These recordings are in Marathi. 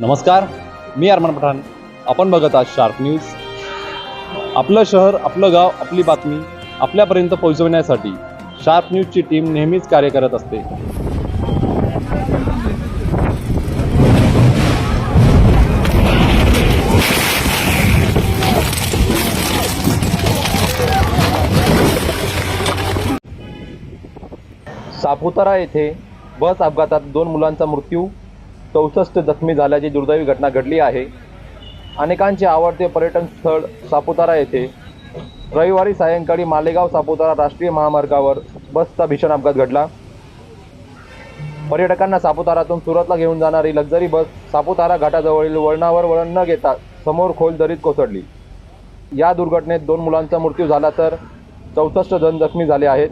नमस्कार मी अरमान पठाण. आपण बघत आहात शार्प न्यूज आपलं शहर आपलं गाव आपली बातमी आपल्यापर्यंत पोहोचवण्यासाठी शार्प न्यूजची टीम नेहमीच कार्य करत असते. सापुतारा येथे बस अपघातात दोन मुलांचा मृत्यू चौसष्ट जखमी झाल्याची दुर्दैवी घटना घडली आहे. अनेकांचे आवडते पर्यटन स्थळ सापुतारा येथे. रविवारी सायंकाळी मालेगाव सापुतारा राष्ट्रीय महामार्गावर बसचा भीषण अपघात घडला. पर्यटकांना सापुतारातून सुरतला घेऊन जाणारी लक्झरी बस सापुतारा घाटाजवळील वळणावर वळण न घेता समोर खोल दरीत कोसळली. या दुर्घटनेत दोन मुलांचा मृत्यू झाला तर चौसष्ट जण जखमी झाले आहेत.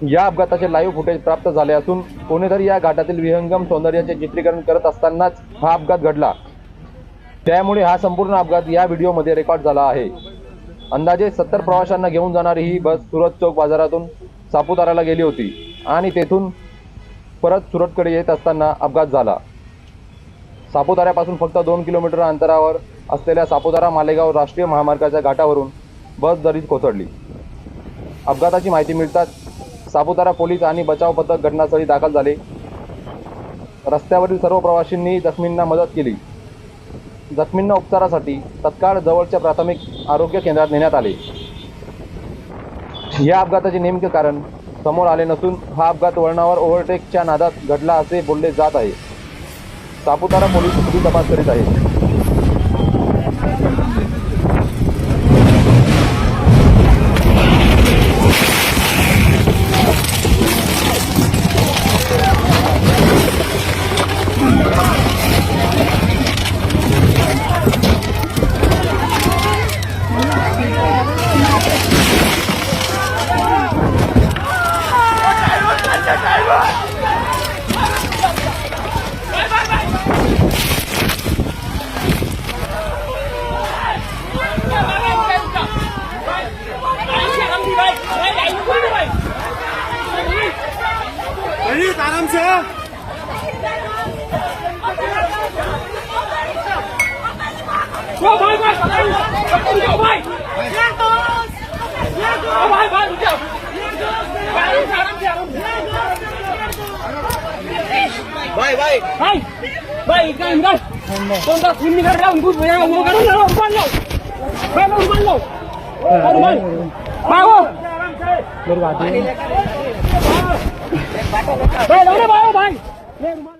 या अपघाताचे लाईव्ह फुटेज प्राप्त झाले असून कोणीतरी या घाटातील विहंगम सौंदर्याचे चित्रीकरण करत असतानाच हा अपघात घडला. त्यामुळे हा संपूर्ण अपघात या व्हिडिओमध्ये रेकॉर्ड झाला आहे. अंदाजे सत्तर प्रवाशांना घेऊन जाणारी ही बस सुरत चौक बाजारातून सापुताराला गेली होती आणि तेथून परत सुरतकडे येत असताना अपघात झाला. सापुताऱ्यापासून फक्त दोन किलोमीटर अंतरावर असलेल्या सापुतारा मालेगाव राष्ट्रीय महामार्गाच्या घाटावरून बस दरीत कोसळली. अपघाताची माहिती मिळताच सापुतारा पोलीस आणि बचाव पथक घटनास्थळी दाखल झाले. रस्त्यावरील सर्व प्रवाशांनी जखमींना मदत केली. जखमींना उपचारासाठी तत्काळ जवळच्या प्राथमिक आरोग्य केंद्रात नेण्यात आले. या अपघाताचे नेमके कारण समोर आले नसून हा अपघात वळणावर ओव्हरटेकच्या नादात घडला असे बोलले जात आहे. सापुतारा पोलीस पुढील तपास करीत आहेत. आराम से Go, भाई भाई go, भाई go, भाई भाई रुक जाओ आराम से आराम से आराम से भाई भाई भाई भाई इधर इधर कौन सा सीन निकल रहा है उनको भैया वो करो ना रुमान लो भाई लो रुमान लो रुमान भागो मेरी बात है भाई लो रे भाई भाई ले रुमाल